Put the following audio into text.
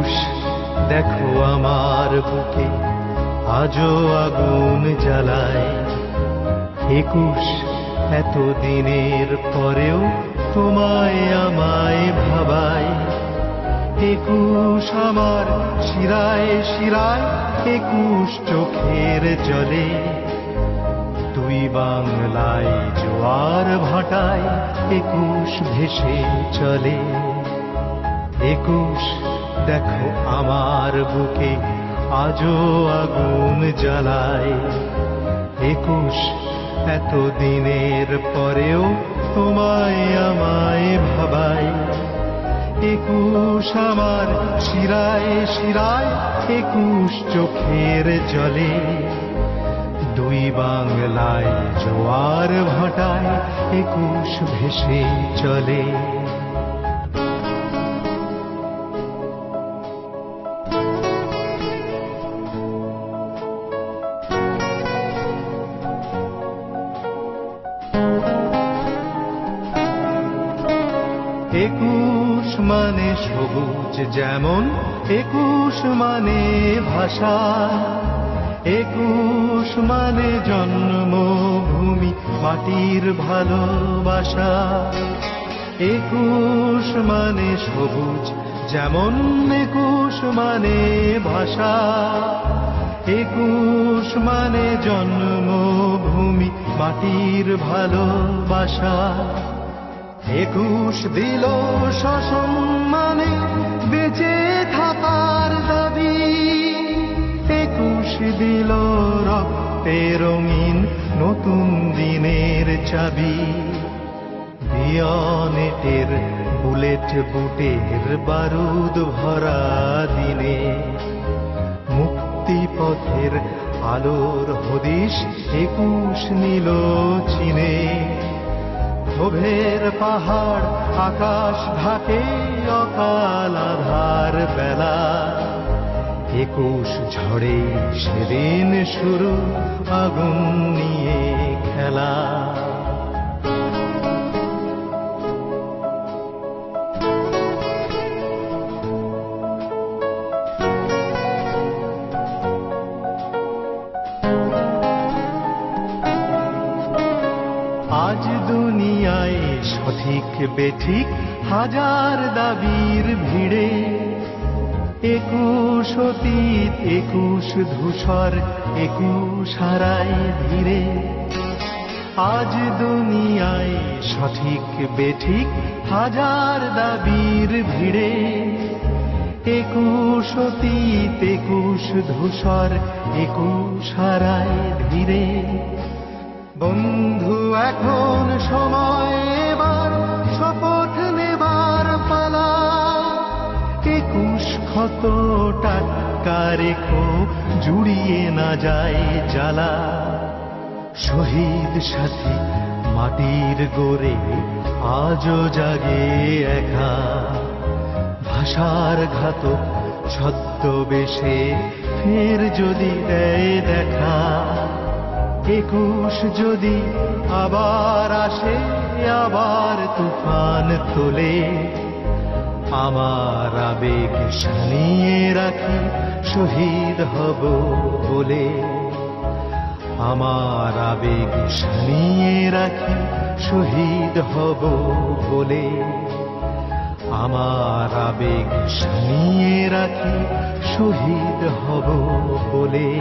একুশ দেখো আমার বুকে আজও আগুন জ্বালায়। একুশ এত দিনের পরেও তোমায় আমায় ভাবায়। একুশ আমার শিরায় শিরায়, একুশ চোখের জলে। তুই বাংলায় জোয়ার ভাটায়, একুশ ভেসে চলে। একুশ দেখো আমার বুকে আজও আগুন জ্বালায়। একুশ, এত দিনের পরেও তোমায় আমায় ভাবায়। একুশ আমার শিরায় শিরায়, একুশ চোখের জলে। দুই বাংলায় জোয়ার ভাটায় একুশ ভেসে চলে। একুশ মানে সবুজ যেমন, একুশ মানে ভাষা, একুশ মানে জন্মভূমি, মাটির ভালোবাসা। একুশ মানে সবুজ যেমন, একুশ মানে ভাষা, একুশ মানে জন্মভূমি, মাটির ভালোবাসা। একুশ দিল সসম্মানে বেঁচে থাকার দাবি। একুশ দিল রক্তে রঙিন নতুন দিনের চাবি। বিয়নেটের বুলেট বুটের বারুদ ভরা দিনে। মুক্তিপথের আলোর হদিশ একুশ নীল চিনে। ক্ষোভের পাহাড় আকাশ ঢাকে অকাল আধার বেলা। একুশ ঝড়ে সেদিন শুরু আগুন নিয়ে খেলা। সঠিক বেঠিক হাজার দাবির ভিড়ে। একুশ অতীত, একুশ ধূসর, একুশ হারাই ধীরে আজ দুনিয়ায় সঠিক বেঠিক হাজার দাবির ভিড়ে। একুশ অতীত, একুশ ধূসর, একুশ হারাই ধীরে বন্ধু, এখন সময় এবার, শপথ নেবার পালা। একুশ ক্ষত টাটকা রেখো, জুড়িয়ে না যায় জ্বালা। শহীদ সাথী, মাটির গোরে আজও জাগে একা। ভাষার ঘাতক, ছদ্মবেশে ফের যদি দেয় দেখা। একুশ যদি আবার আসে, আবার তুফান তোলে। আমার আবেগ শানিয়ে রাখি, শহীদ হব বলে। আমার আবেগ শানিয়ে রাখি, শহীদ হব বলে। আমার আবেগ শানিয়ে রাখি, শহীদ হব বলে।